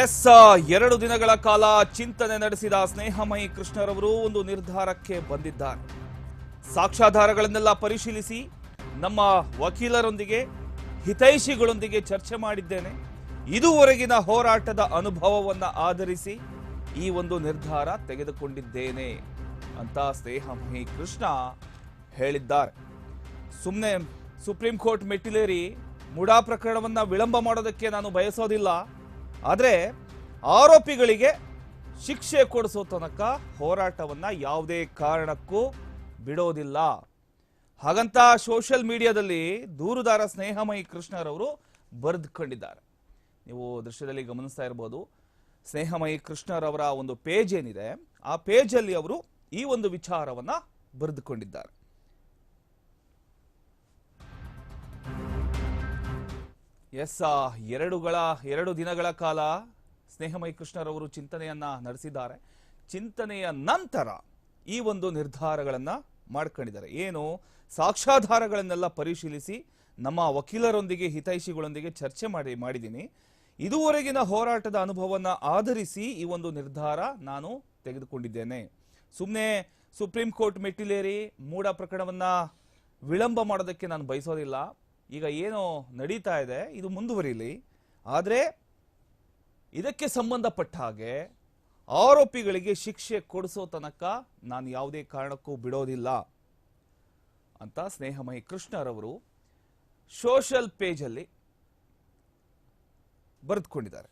S ಎರಡು ದಿನಗಳ ಕಾಲ ಚಿಂತನೆ ನಡೆಸಿದ ಸ್ನೇಹಮಯಿ ಕೃಷ್ಣರವರು ಒಂದು ನಿರ್ಧಾರಕ್ಕೆ ಬಂದಿದ್ದಾರೆ. ಸಾಕ್ಷ್ಯಾಧಾರಗಳನ್ನೆಲ್ಲ ಪರಿಶೀಲಿಸಿ ನಮ್ಮ ವಕೀಲರೊಂದಿಗೆ, ಹಿತೈಷಿಗಳೊಂದಿಗೆ ಚರ್ಚೆ ಮಾಡಿದ್ದೇನೆ. ಇದುವರೆಗಿನ ಹೋರಾಟದ ಅನುಭವವನ್ನು ಆಧರಿಸಿ ಈ ಒಂದು ನಿರ್ಧಾರ ತೆಗೆದುಕೊಂಡಿದ್ದೇನೆ ಅಂತ ಸ್ನೇಹಮಯಿ ಕೃಷ್ಣ ಹೇಳಿದ್ದಾರೆ. ಸುಮ್ಮನೆ ಸುಪ್ರೀಂ ಕೋರ್ಟ್ ಮೆಟ್ಟಿಲೇರಿ ಮುಡಾ ಪ್ರಕರಣವನ್ನು ವಿಳಂಬ ಮಾಡೋದಕ್ಕೆ ನಾನು ಬಯಸೋದಿಲ್ಲ. ಆದರೆ ಆರೋಪಿಗಳಿಗೆ ಶಿಕ್ಷೆ ಕೊಡಿಸೋ ತನಕ ಹೋರಾಟವನ್ನು ಯಾವುದೇ ಕಾರಣಕ್ಕೂ ಬಿಡೋದಿಲ್ಲ. ಹಾಗಂತ ಸೋಷಿಯಲ್ ಮೀಡಿಯಾದಲ್ಲಿ ದೂರುದಾರ ಸ್ನೇಹಮಯಿ ಕೃಷ್ಣರವರು ಬರೆದುಕೊಂಡಿದ್ದಾರೆ. ನೀವು ದೃಶ್ಯದಲ್ಲಿ ಗಮನಿಸ್ತಾ ಇರ್ಬೋದು, ಸ್ನೇಹಮಯಿ ಕೃಷ್ಣರವರ ಒಂದು ಪೇಜ್ ಏನಿದೆ, ಆ ಪೇಜಲ್ಲಿ ಅವರು ಈ ಒಂದು ವಿಚಾರವನ್ನು ಬರೆದುಕೊಂಡಿದ್ದಾರೆ. ಎಸ್ ಎರಡುಗಳ, ಎರಡು ದಿನಗಳ ಕಾಲ ಸ್ನೇಹಮಯಿ ಕೃಷ್ಣರವರು ಚಿಂತನೆಯನ್ನ ನಡೆಸಿದ್ದಾರೆ. ಚಿಂತನೆಯ ನಂತರ ಈ ಒಂದು ನಿರ್ಧಾರಗಳನ್ನ ಮಾಡ್ಕೊಂಡಿದ್ದಾರೆ. ಏನು? ಸಾಕ್ಷ್ಯಾಧಾರಗಳನ್ನೆಲ್ಲ ಪರಿಶೀಲಿಸಿ ನಮ್ಮ ವಕೀಲರೊಂದಿಗೆ, ಹಿತೈಷಿಗಳೊಂದಿಗೆ ಚರ್ಚೆ ಮಾಡಿ, ಮಾಡಿದ್ದೀನಿ. ಇದುವರೆಗಿನ ಹೋರಾಟದ ಅನುಭವವನ್ನು ಆಧರಿಸಿ ಈ ಒಂದು ನಿರ್ಧಾರ ನಾನು ತೆಗೆದುಕೊಂಡಿದ್ದೇನೆ. ಸುಮ್ಮನೆ ಸುಪ್ರೀಂ ಕೋರ್ಟ್ ಮೆಟ್ಟಿಲೇರಿ ಮೂಡ ಪ್ರಕರಣವನ್ನು ವಿಳಂಬ ಮಾಡೋದಕ್ಕೆ ನಾನು ಬಯಸೋದಿಲ್ಲ. ಈಗ ಏನು ನಡೀತಾ ಇದೆ, ಇದು ಮುಂದುವರಿಲಿ. ಆದರೆ ಇದಕ್ಕೆ ಸಂಬಂಧಪಟ್ಟ ಹಾಗೆ ಆರೋಪಿಗಳಿಗೆ ಶಿಕ್ಷೆ ಕೊಡಿಸೋ ತನಕ ನಾನು ಯಾವುದೇ ಕಾರಣಕ್ಕೂ ಬಿಡೋದಿಲ್ಲ ಅಂತ ಸ್ನೇಹಮಯಿ ಕೃಷ್ಣರವರು ಸೋಷಲ್ ಪೇಜಲ್ಲಿ ಬರೆದುಕೊಂಡಿದ್ದಾರೆ.